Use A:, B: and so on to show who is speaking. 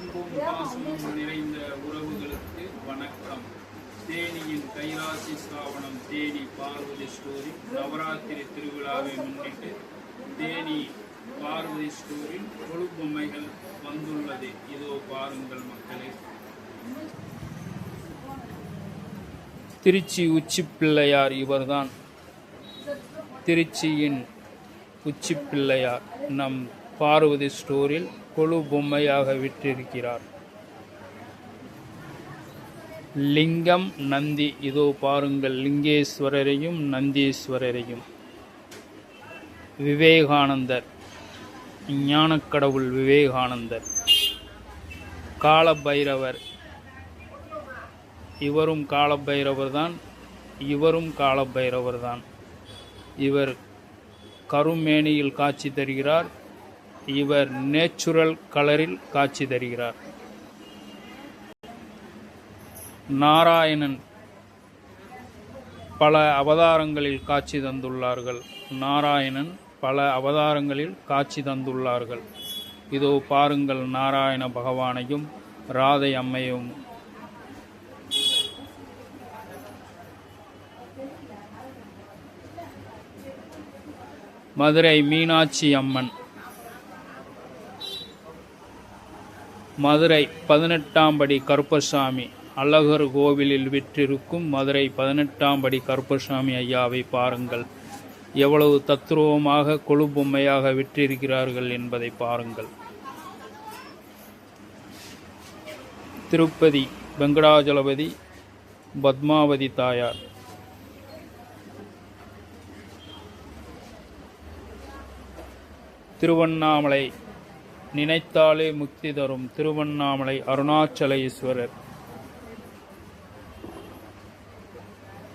A: அன்பும் பாசமும் நிறைந்த உறவுகளுக்கு வணக்கம். தேனியின் கைலாசி ஸ்தாபனம் தேனி பார்வதி ஸ்டோரி நவராத்திரி திருவிழாவை முன்னிட்டு தேனி பார்வதி ஸ்டோரில் கொழுப்பொம்மைகள் வந்துள்ளது. இதோ பாருங்கள் மக்களே. திருச்சி உச்சி பிள்ளையார் இவர்தான். திருச்சியின் உச்சி பிள்ளையார் நம் பார்வதி ஸ்டோரில் கொழு பொம்மையாக விற்றிருக்கிறார் லிங்கம் நந்தி இதோ பாருங்கள் லிங்கேஸ்வரரையும் நந்தீஸ்வரரையும். விவேகானந்தர் ஞானக்கடவுள் விவேகானந்தர். காலபைரவர் இவரும் காலபைரவர் தான் இவரும் காலபைரவர் தான் இவர் கருமேனியில் காட்சி தருகிறார். இவர் நேச்சுரல் கலரில் காட்சி தருகிறார். நாராயணன் பல அவதாரங்களில் காட்சி தந்துள்ளார்கள். நாராயணன் பல அவதாரங்களில் காட்சி தந்துள்ளார்கள். இதோ பாருங்கள் நாராயண பகவானையும் ராதை அம்மையும். மதுரை மீனாட்சி அம்மன். மதுரை பதினெட்டாம் படி கருப்பசாமி. அழகர் கோவிலில் விற்றிருக்கும் மதுரை பதினெட்டாம் படி கருப்பசாமி ஐயாவை பாருங்கள். எவ்வளவு தத்ரூபமாக கொழுபொம்மையாக விற்றிருக்கிறார்கள் என்பதை பாருங்கள். திருப்பதி வெங்கடாஜலபதி பத்மாவதி தாயார். திருவண்ணாமலை நினைத்தாலே முக்தி தரும் திருவண்ணாமலை அருணாச்சல ஈஸ்வரர்